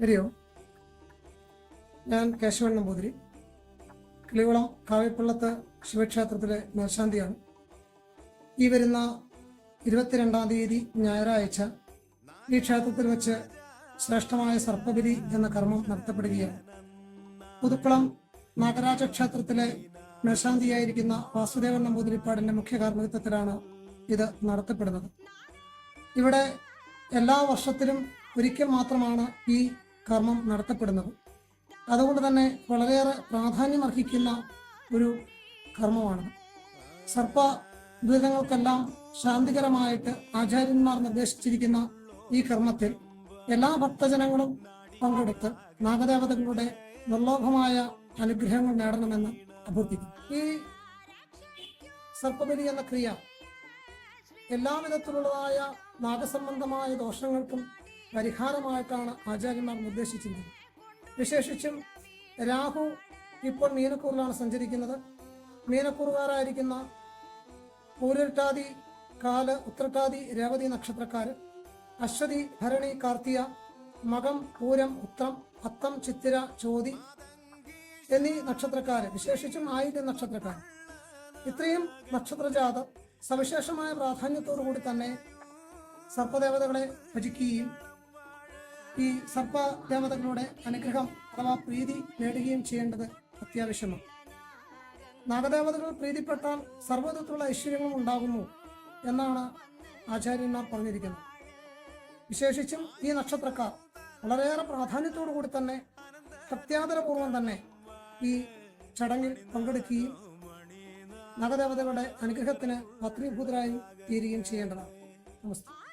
ഹരിയോ ഞാൻ കേശവൻ നമ്പൂതിരി കിളികുളം കാവ്യപ്പള്ളത്ത് ശിവക്ഷേത്രത്തിലെ മേൽശാന്തിയാണ്. ഈ വരുന്ന ഇരുപത്തിരണ്ടാം തീയതി ഞായറാഴ്ച ഈ ക്ഷേത്രത്തിൽ വെച്ച് ശ്രേഷ്ഠമായ സർപ്പബലി എന്ന കർമ്മം നടത്തപ്പെടുകയാണ്. പുതുക്കുളം നാഗരാജ ക്ഷേത്രത്തിലെ മേൽശാന്തിയായിരിക്കുന്ന വാസുദേവൻ നമ്പൂതിരിപ്പാടിന്റെ മുഖ്യ കാർമ്മികത്വത്തിലാണ് ഇത് നടത്തപ്പെടുന്നത്. ഇവിടെ എല്ലാ വർഷത്തിലും ഒരിക്കൽ മാത്രമാണ് ഈ കർമ്മം നടത്തപ്പെടുന്നത്. അതുകൊണ്ട് തന്നെ വളരെയേറെ പ്രാധാന്യം അർഹിക്കുന്ന ഒരു കർമ്മമാണ്. സർപ്പ ദുരിതങ്ങൾക്കെല്ലാം ശാന്തികരമായിട്ട് ആചാര്യന്മാർ നിർദ്ദേശിച്ചിരിക്കുന്ന ഈ കർമ്മത്തിൽ എല്ലാ ഭക്തജനങ്ങളും പങ്കെടുത്ത് നാഗദേവതകളുടെ നിർലോഭമായ അനുഗ്രഹങ്ങൾ നേടണമെന്ന് അഭ്യർത്ഥിക്കും ഈ സർപ്പബലി എന്ന ക്രിയ എല്ലാ വിധത്തിലുള്ളതായ നാഗസംബന്ധമായ ദോഷങ്ങൾക്കും പരിഹാരമായിട്ടാണ് ആചാര്യന്മാർ നിർദ്ദേശിച്ചിരുന്നത്. വിശേഷിച്ചും രാഹു ഇപ്പോൾ മീനക്കൂറിലാണ് സഞ്ചരിക്കുന്നത്. മീനക്കൂറുകാരായിരിക്കുന്ന പൂരട്ടാതി കാൽ ഉത്രട്ടാതി രേവതി നക്ഷത്രക്കാർ അശ്വതി ഭരണി കാർത്തിക മകം പൂരം ഉത്രം അത്തം ചിത്തിര ചോതി എന്നീ നക്ഷത്രക്കാര് വിശേഷിച്ചും ആയിരം നക്ഷത്രക്കാർ ഇത്രയും നക്ഷത്രജാത സവിശേഷമായ പ്രാധാന്യത്തോടു കൂടി തന്നെ സർപ്പദേവതകളെ ഭജിക്കുകയും ഈ സർപ്പ ദേവതകളുടെ അനുഗ്രഹം അഥവാ പ്രീതി നേടുകയും ചെയ്യേണ്ടത് അത്യാവശ്യമാണ്. നാഗദേവതകൾ പ്രീതിപ്പെട്ടാൽ സർവതത്തിലുള്ള ഐശ്വര്യങ്ങളും ഉണ്ടാകുന്നു എന്നാണ് ആചാര്യന്മാർ പറഞ്ഞിരിക്കുന്നത്. വിശേഷിച്ചും ഈ നക്ഷത്രക്കാർ വളരെയേറെ പ്രാധാന്യത്തോടു കൂടി തന്നെ പ്രത്യാദരപൂർവം തന്നെ ഈ ചടങ്ങിൽ പങ്കെടുക്കുകയും നഗദേവതകളുടെ അനുഗ്രഹത്തിന് പത്രീഭൂതരായി തീരുകയും ചെയ്യേണ്ടതാണ്. നമസ്തേ.